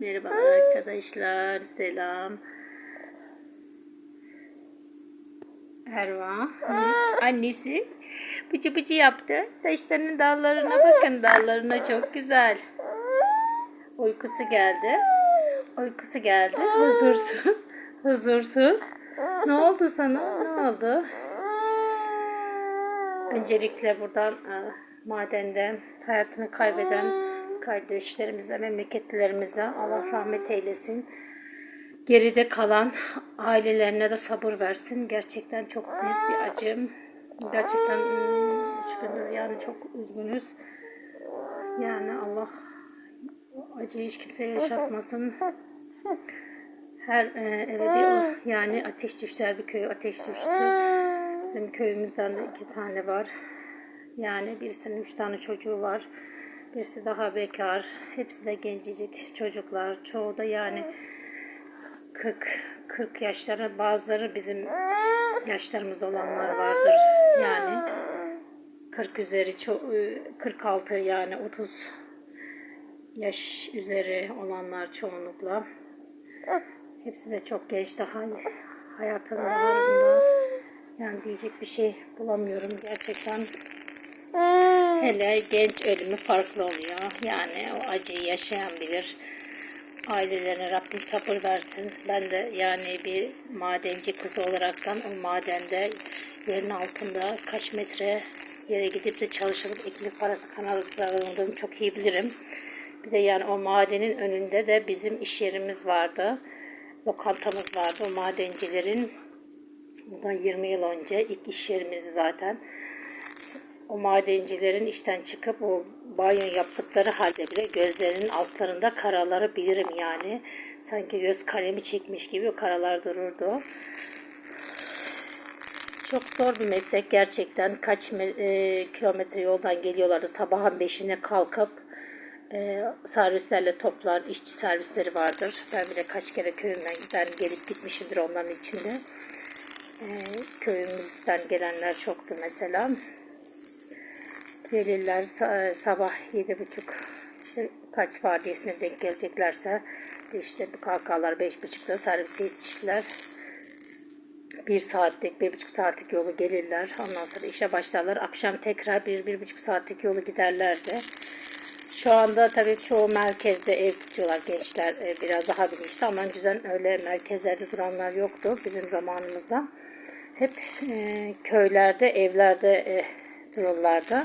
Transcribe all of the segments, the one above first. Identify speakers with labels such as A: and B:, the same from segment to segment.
A: Merhabalar arkadaşlar. Selam. Erva. Annesi bıcı bıcı yaptı. Saçlarının dallarına bakın. Dallarına çok güzel. Uykusu geldi. Uykusu geldi. Huzursuz. Huzursuz. Ne oldu sana? Ne oldu? Öncelikle buradan e, madende hayatını kaybeden kardeşlerimize, memleketlilerimize Allah rahmet eylesin. Geride kalan ailelerine de sabır versin. Gerçekten çok büyük bir acım. Gerçekten ım, üç gündür yani çok üzgünüz. Yani Allah acıyı hiç kimseye yaşatmasın. Her e, eve bir yani ateş düşer bir köy ateş düştü. Bizim köyümüzden de iki tane var. Yani birisinin üç tane çocuğu var. Birisi daha bekar. Hepsi de gencecik çocuklar. Çoğu da yani 40 40 yaşları bazıları bizim yaşlarımızda olanlar vardır. Yani 40 üzeri ço- e, 46 yani 30 yaş üzeri olanlar çoğunlukla. Hepsi de çok genç daha hayatının baharında. Yani diyecek bir şey bulamıyorum gerçekten. Hele genç ölümü farklı oluyor. Yani o acıyı yaşayan bilir. Ailelerine Rabbim sabır versin. Ben de yani bir madenci kızı olaraktan o madende yerin altında kaç metre yere gidip de çalışılıp ekmek parası kazandığımı çok iyi bilirim. Bir de yani o madenin önünde de bizim iş yerimiz vardı. Lokantamız vardı o madencilerin. Bundan 20 yıl önce ilk iş yerimizdi zaten o madencilerin işten çıkıp o banyo yaptıkları halde bile gözlerinin altlarında karaları bilirim yani. Sanki göz kalemi çekmiş gibi o karalar dururdu. Çok zor bir meslek gerçekten. Kaç e, kilometre yoldan geliyorlardı. Sabahın beşine kalkıp e, servislerle toplar, işçi servisleri vardır. Ben bile kaç kere köyümden ben gelip gitmişimdir onların içinde. E, köyümüzden gelenler çoktu mesela gelirler sa- sabah yedi buçuk işte kaç vardiyasına denk geleceklerse işte kalkarlar beş buçukta servise yetişirler. Bir saatlik, bir buçuk saatlik yolu gelirler. Ondan sonra işe başlarlar. Akşam tekrar bir, bir buçuk saatlik yolu giderlerdi. Şu anda tabii çoğu merkezde ev tutuyorlar gençler biraz daha bilinçli ama önceden öyle merkezlerde duranlar yoktu bizim zamanımızda. Hep e, köylerde, evlerde e, duruyorlardı.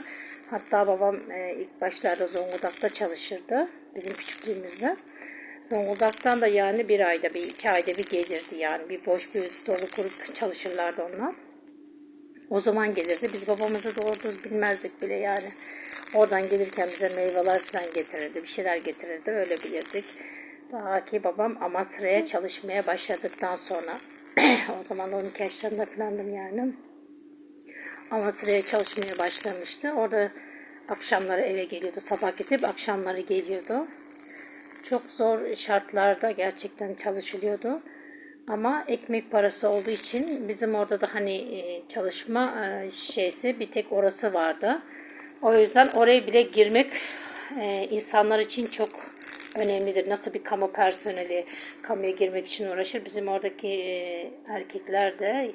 A: Hatta babam e, ilk başlarda Zonguldak'ta çalışırdı bizim küçüklüğümüzde. Zonguldak'tan da yani bir ayda bir iki ayda bir gelirdi yani bir boş bir dolu kurup çalışırlardı onlar. O zaman gelirdi. Biz babamızı doğru düz bilmezdik bile yani. Oradan gelirken bize meyveler falan getirirdi. Bir şeyler getirirdi. Öyle bilirdik. Daha ki babam Amasra'ya çalışmaya başladıktan sonra o zaman 12 yaşlarında falandım yani. Amasra'ya çalışmaya başlamıştı. Orada akşamları eve geliyordu. Sabah gidip akşamları geliyordu. Çok zor şartlarda gerçekten çalışılıyordu. Ama ekmek parası olduğu için bizim orada da hani e, çalışma e, şeysi bir tek orası vardı. O yüzden oraya bile girmek e, insanlar için çok önemlidir. Nasıl bir kamu personeli kamuya girmek için uğraşır. Bizim oradaki erkekler de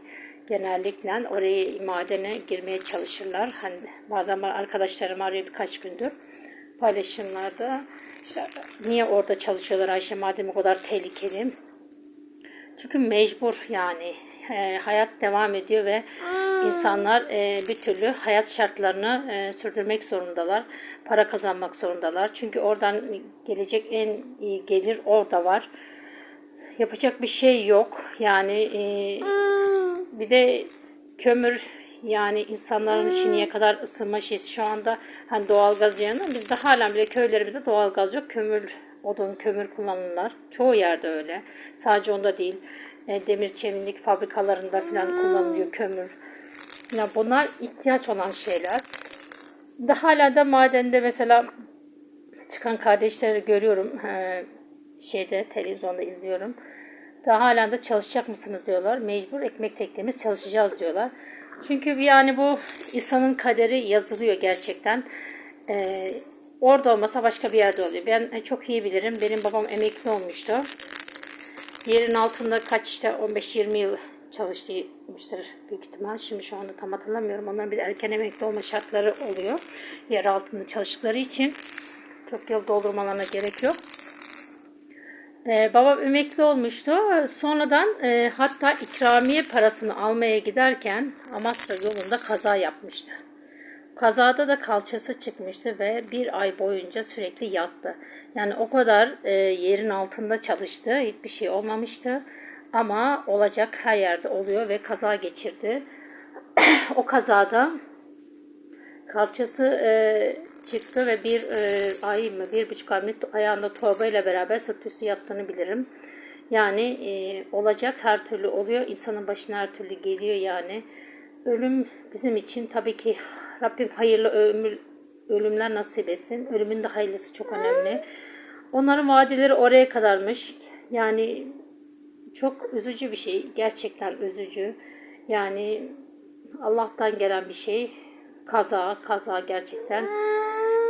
A: genellikle oraya madene girmeye çalışırlar. Hani bazen arkadaşlarım arıyor birkaç gündür paylaşımlarda. İşte niye orada çalışıyorlar Ayşe madem o kadar tehlikeli? Çünkü mecbur yani E, hayat devam ediyor ve insanlar e, bir türlü hayat şartlarını e, sürdürmek zorundalar. Para kazanmak zorundalar. Çünkü oradan gelecek en iyi gelir orada var. Yapacak bir şey yok. Yani e, bir de kömür yani insanların şimdiye kadar ısınma şeysi şu anda hani doğalgaz yanında bizde hala bile köylerimizde doğalgaz yok. Kömür, odun, kömür kullanırlar. Çoğu yerde öyle. Sadece onda değil. E, demir çevinlik fabrikalarında falan kullanılıyor kömür. Ya bunlar ihtiyaç olan şeyler. De hala da madende mesela çıkan kardeşleri görüyorum. E, şeyde televizyonda izliyorum. Daha hala da çalışacak mısınız diyorlar. Mecbur ekmek teknemiz çalışacağız diyorlar. Çünkü yani bu insanın kaderi yazılıyor gerçekten. Ee, Orada olmasa başka bir yerde oluyor. Ben çok iyi bilirim. Benim babam emekli olmuştu. Yerin altında kaç işte 15-20 yıl çalışmıştır büyük ihtimal. Şimdi şu anda tam hatırlamıyorum. Onların bir erken emekli olma şartları oluyor. Yer altında çalıştıkları için çok yıl doldurmalarına gerek yok. Ee, babam emekli olmuştu. Sonradan e, hatta ikramiye parasını almaya giderken Amasra yolunda kaza yapmıştı. Kazada da kalçası çıkmıştı ve bir ay boyunca sürekli yattı. Yani o kadar e, yerin altında çalıştı. Hiçbir şey olmamıştı. Ama olacak her yerde oluyor ve kaza geçirdi. o kazada kalçası e, çıktı ve bir e, ay mı bir buçuk ay mı ayağında torbayla beraber sırt üstü yattığını bilirim. Yani e, olacak her türlü oluyor. İnsanın başına her türlü geliyor yani. Ölüm bizim için tabii ki Rabbim hayırlı ömür, ölümler nasip etsin. Ölümün de hayırlısı çok önemli. Onların vadeleri oraya kadarmış. Yani çok üzücü bir şey. Gerçekten üzücü. Yani Allah'tan gelen bir şey. Kaza, kaza gerçekten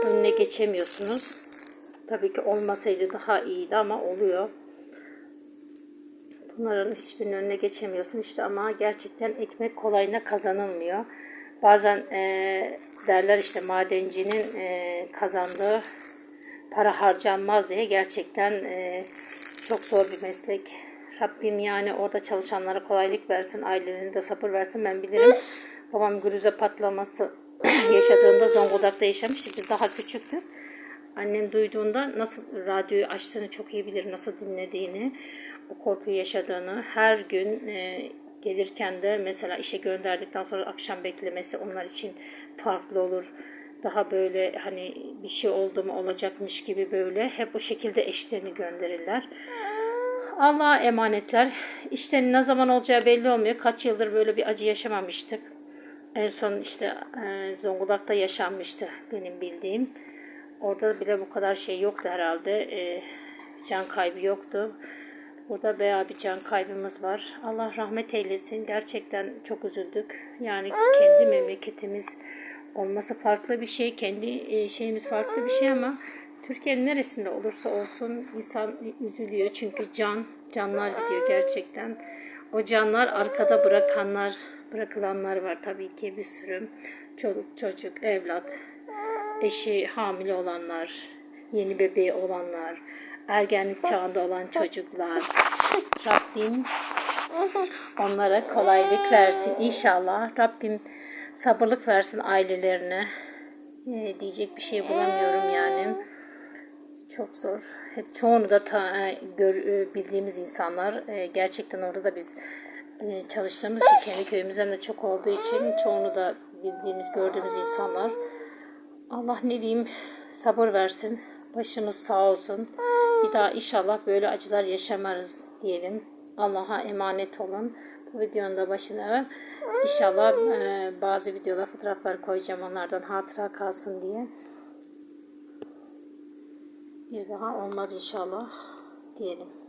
A: önüne geçemiyorsunuz. Tabii ki olmasaydı daha iyiydi ama oluyor. Bunların hiçbirinin önüne geçemiyorsun işte ama gerçekten ekmek kolayına kazanılmıyor. Bazen e, derler işte madencinin e, kazandığı para harcanmaz diye gerçekten e, çok zor bir meslek. Rabbim yani orada çalışanlara kolaylık versin, ailelerine de sabır versin ben bilirim. Babam gürüze patlaması yaşadığında Zonguldak'ta yaşamıştık. Biz daha küçüktük. Annem duyduğunda nasıl radyoyu açtığını çok iyi bilir, nasıl dinlediğini, o korkuyu yaşadığını, her gün e, gelirken de mesela işe gönderdikten sonra akşam beklemesi onlar için farklı olur. Daha böyle hani bir şey oldu mu olacakmış gibi böyle hep o şekilde eşlerini gönderirler. Allah'a emanetler. İşte ne zaman olacağı belli olmuyor. Kaç yıldır böyle bir acı yaşamamıştık. En son işte e, Zonguldak'ta yaşanmıştı benim bildiğim. Orada bile bu kadar şey yoktu herhalde. E, can kaybı yoktu. Burada bayağı bir can kaybımız var. Allah rahmet eylesin. Gerçekten çok üzüldük. Yani kendi memleketimiz olması farklı bir şey. Kendi e, şeyimiz farklı bir şey ama Türkiye'nin neresinde olursa olsun insan üzülüyor. Çünkü can, canlar gidiyor gerçekten. O canlar arkada bırakanlar, bırakılanlar var tabii ki bir sürü. Çoluk, çocuk, evlat, eşi hamile olanlar, yeni bebeği olanlar, ergenlik çağında olan çocuklar. Rabbim onlara kolaylık versin inşallah. Rabbim sabırlık versin ailelerine. Ee, diyecek bir şey bulamıyorum yani. Çok zor. Hep çoğunu da ta, gör, e, bildiğimiz insanlar. E, gerçekten orada da biz e, çalıştığımız için kendi köyümüzden de çok olduğu için çoğunu da bildiğimiz, gördüğümüz insanlar. Allah ne diyeyim sabır versin. Başımız sağ olsun. Bir daha inşallah böyle acılar yaşamarız diyelim. Allah'a emanet olun. Bu videonun da başına inşallah e, bazı videolar, fotoğraflar koyacağım onlardan hatıra kalsın diye. Bir daha olmaz inşallah diyelim.